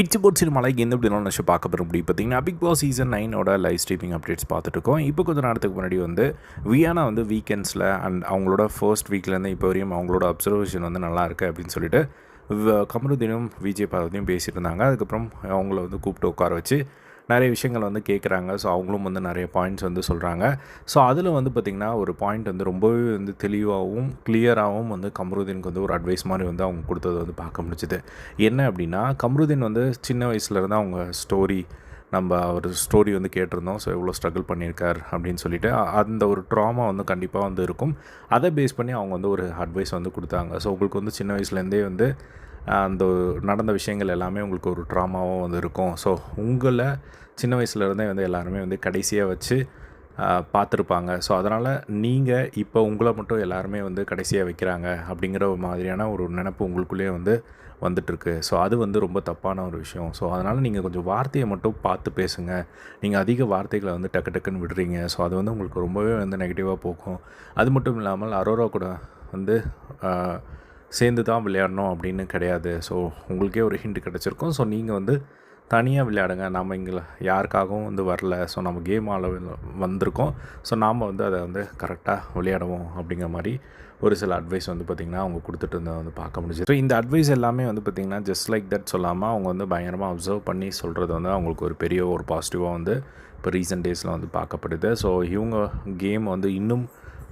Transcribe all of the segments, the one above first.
It's boat சினிமாலைக்கு எந்த எப்படி நான் பார்க்க போகிற முடியும் பார்த்தீங்கன்னா பிக் பாஸ் சீசன் நைனோட லைவ் ஸ்ட்ரீமிங் அப்டேட்ஸ் பார்த்துட்டு இருக்கோம் இப்போ கொஞ்சம் நேரத்துக்கு முன்னாடி வந்து வியானா வந்து வீக்கெண்ட்ஸில் அண்ட் அவங்களோட ஃபர்ஸ்ட் வீக்லேருந்து இப்போ வரையும் அவங்களோட அப்சர்வேஷன் வந்து நல்லா இருக்குது அப்படின்னு சொல்லிட்டு கமருதீனும் விஜய் பார்வதியும் பேசியிருந்தாங்க இருந்தாங்க. அதுக்கப்புறம் அவங்கள வந்து கூப்பிட்டு உட்கார வச்சு நிறைய விஷயங்கள் வந்து கேட்குறாங்க. ஸோ அவங்களும் வந்து நிறைய பாயிண்ட்ஸ் வந்து சொல்கிறாங்க ஸோ அதில் வந்து பார்த்திங்கன்னா ஒரு பாயிண்ட் வந்து ரொம்பவே வந்து தெளிவாகவும் கிளியராகவும் வந்து கமருதீனுக்கு வந்து ஒரு அட்வைஸ் மாதிரி வந்து அவங்க கொடுத்தது வந்து பார்க்க முடிச்சுது என்ன அப்படின்னா கமருதீன் வந்து சின்ன வயசுலேருந்து அவங்க ஸ்டோரி நம்ம அவர் ஸ்டோரி வந்து கேட்டிருந்தோம். ஸோ எவ்வளோ ஸ்ட்ரகிள் பண்ணியிருக்கார் அப்படின்னு சொல்லிட்டு அந்த ஒரு ட்ராமா வந்து கண்டிப்பாக வந்து இருக்கும். அதை பேஸ் பண்ணி அவங்க வந்து ஒரு அட்வைஸ் வந்து கொடுத்தாங்க. ஸோ உங்களுக்கு வந்து சின்ன வயசுலேருந்தே வந்து அந்த நடந்த விஷயங்கள் எல்லாமே உங்களுக்கு ஒரு ட்ராமாவும் வந்து இருக்கும். ஸோ உங்களை சின்ன வயசுலேருந்தே வந்து எல்லாருமே வந்து கடைசியாக வச்சு பார்த்துருப்பாங்க ஸோ அதனால் நீங்கள் இப்போ உங்களை மட்டும் எல்லாருமே வந்து கடைசியாக வைக்கிறாங்க அப்படிங்கிற ஒரு மாதிரியான ஒரு நினப்பு உங்களுக்குள்ளேயே வந்து வந்துட்டுருக்கு. ஸோ அது வந்து ரொம்ப தப்பான ஒரு விஷயம். ஸோ அதனால் நீங்கள் கொஞ்சம் வார்த்தையை மட்டும் பார்த்து பேசுங்க. நீங்கள் அதிக வார்த்தைகளை வந்து டக்கு டக்குன்னு விடுறீங்க. ஸோ அது வந்து உங்களுக்கு ரொம்பவே வந்து நெகட்டிவாக போகும். அது மட்டும் இல்லாமல் அரோரா கூட வந்து சேர்ந்து தான் விளையாடணும் அப்படின்னு கிடையாது. ஸோ உங்களுக்கே ஒரு ஹிண்ட் கிடச்சிருக்கும். ஸோ நீங்கள் வந்து தனியாக விளையாடுங்க. நம்ம இங்கே யாருக்காகவும் வந்து வரல. ஸோ நம்ம கேம் ஆள வந்திருக்கோம். ஸோ நாம் வந்து அதை வந்து கரெக்டாக விளையாடுவோம் அப்படிங்கிற மாதிரி ஒரு சில அட்வைஸ் வந்து பார்த்திங்கன்னா அவங்க கொடுத்துட்டு இருந்ததை வந்து பார்க்க முடிஞ்சது. ஸோ இந்த அட்வைஸ் எல்லாமே வந்து பார்த்திங்கன்னா ஜஸ்ட் லைக் தட் சொல்லாமல் அவங்க வந்து பயங்கரமாக அப்சர்வ் பண்ணி சொல்கிறது வந்து அவங்களுக்கு ஒரு பெரிய ஒரு பாசிட்டிவாக வந்து இப்போ ரீசெண்ட் டேஸில் வந்து பார்க்கப்படுது. ஸோ இவங்க கேம் வந்து இன்னும்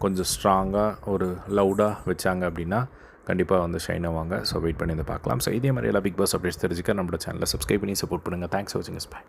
கொஞ்சம் ஸ்ட்ராங்காக ஒரு லவுடாக வச்சாங்க அப்படின்னா கண்டிப்பாக வந்து ஷைன் ஆவாங்க. ஸோ வெயிட் பண்ணி வந்து பார்க்கலாம். ஸோ இதே மாதிரி எல்லா பிக் பாஸ் அப்டேட்ஸ் தெரிஞ்சுக்க நம்மளோட சேனலை சப்ஸ்கிரைப் பண்ணி சப்போர்ட் பண்ணுங்கள் தேங்க்ஸ் வாட்சிங் இஸ் பை